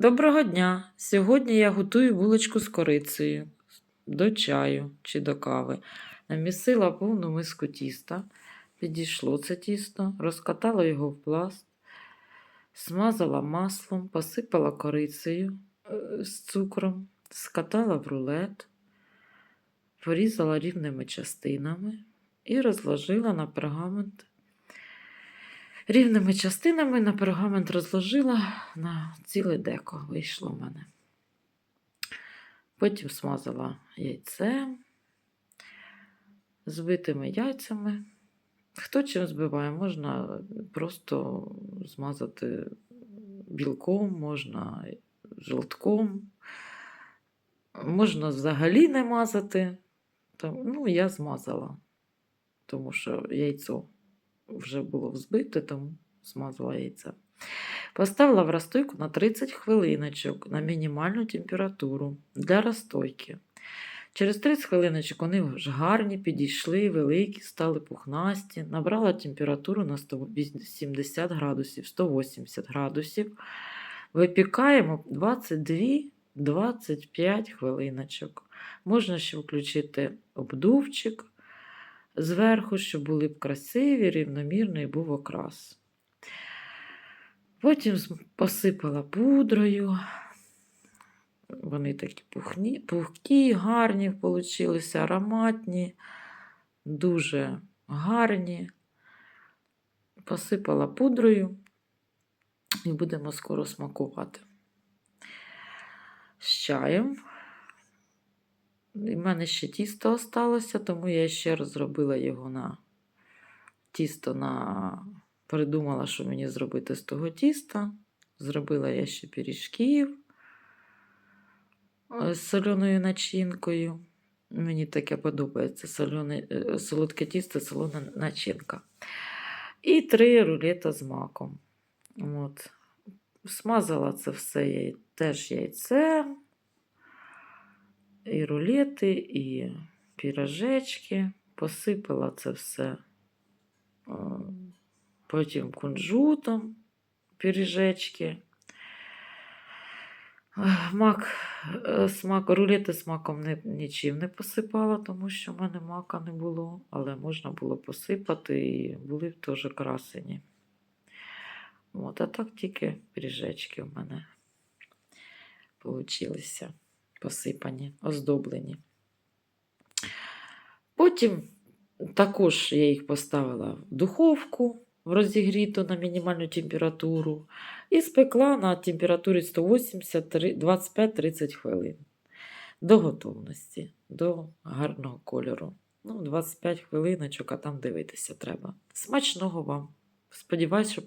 Доброго дня! Сьогодні я готую булочку з корицею до чаю чи до кави. Намісила повну миску тіста, підійшло це тісто, розкатала його в пласт, смазала маслом, посипала корицею е, з цукром, скатала в рулет, порізала рівними частинами і розложила на пергамент. Рівними частинами на пергамент розложила на ціле деко вийшло в мене. Потім смазала яйце збитими яйцями. Хто чим збиває, можна просто змазати білком, можна жовтком, можна взагалі не мазати. Ну, я змазала, тому що яйцо вже було взбите, тому змазала яйце. Поставила в розстойку на 30 хвилиночок на мінімальну температуру для розстойки. Через 30 хвилиночок вони вже гарні, підійшли, великі, стали пухнасті. Набрала температуру на 170 градусів, 180 градусів. Випікаємо 22-25 хвилиночок. Можна ще включити обдувчик зверху, щоб були б красиві, рівномірний був окрас. Потім посипала пудрою. Вони такі пухні, пухкі, гарні получилися, ароматні, дуже гарні. Посипала пудрою і будемо скоро смакувати. З чаєм. І в мене ще тісто осталося, тому я ще розробила його на тісто на. Придумала, що мені зробити з того тіста. Зробила я ще пиріжків з соленою начинкою. Мені таке подобається солене, солодке тісто, солона начинка. І три рулета з маком. От. Смазала це все теж яйце і рулети, і пірожечки. Посипала це все потім кунжутом піріжечки. Мак, смак, рулети з маком не, нічим не посипала, тому що в мене мака не було, але можна було посипати і були теж красені. От, а так тільки пиріжечки в мене получилися посипані, оздоблені. Потім також я їх поставила в духовку розігріту на мінімальну температуру і спекла на температурі 180 25-30 хвилин до готовності, до гарного кольору. Ну, 25 хвилиночок, а там дивитися треба. Смачного вам! Сподіваюсь, що